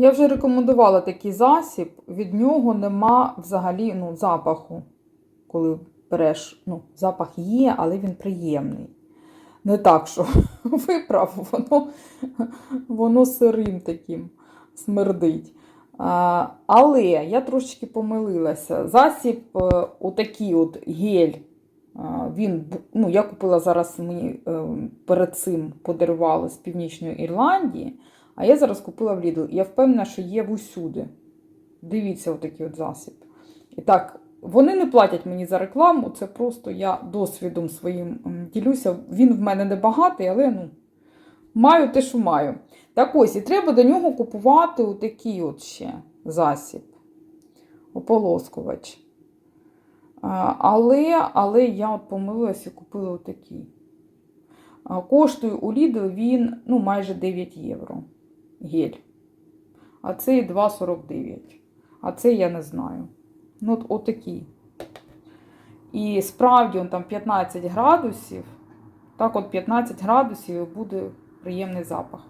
Я вже рекомендувала такий засіб, від нього нема взагалі ну, запаху. Коли береш, ну, запах є, але він приємний. Не так, що виправ, воно, воно сирим таким смердить. А, але я трошечки помилилася. Засіб, е, отакий от гель, він, ну, я купила зараз мені е, перед цим подарували з Північної Ірландії. А я зараз купила в Lidl. Я впевнена, що є в усюди. Дивіться, отакий от засіб. І так, вони не платять мені за рекламу, це просто я досвідом своїм ділюся. Він в мене не багатий, але ну, маю те, що маю. Так ось, і треба до нього купувати отакий от ще засіб. Ополоскувач. Але, але я от помилилася і купила отакий. Коштує у Lidl він ну, майже 9 євро гель. А цей 2,49. А це я не знаю. Ну, от, отакий. І справді он там 15 градусів. Так, от 15 градусів і буде приємний запах.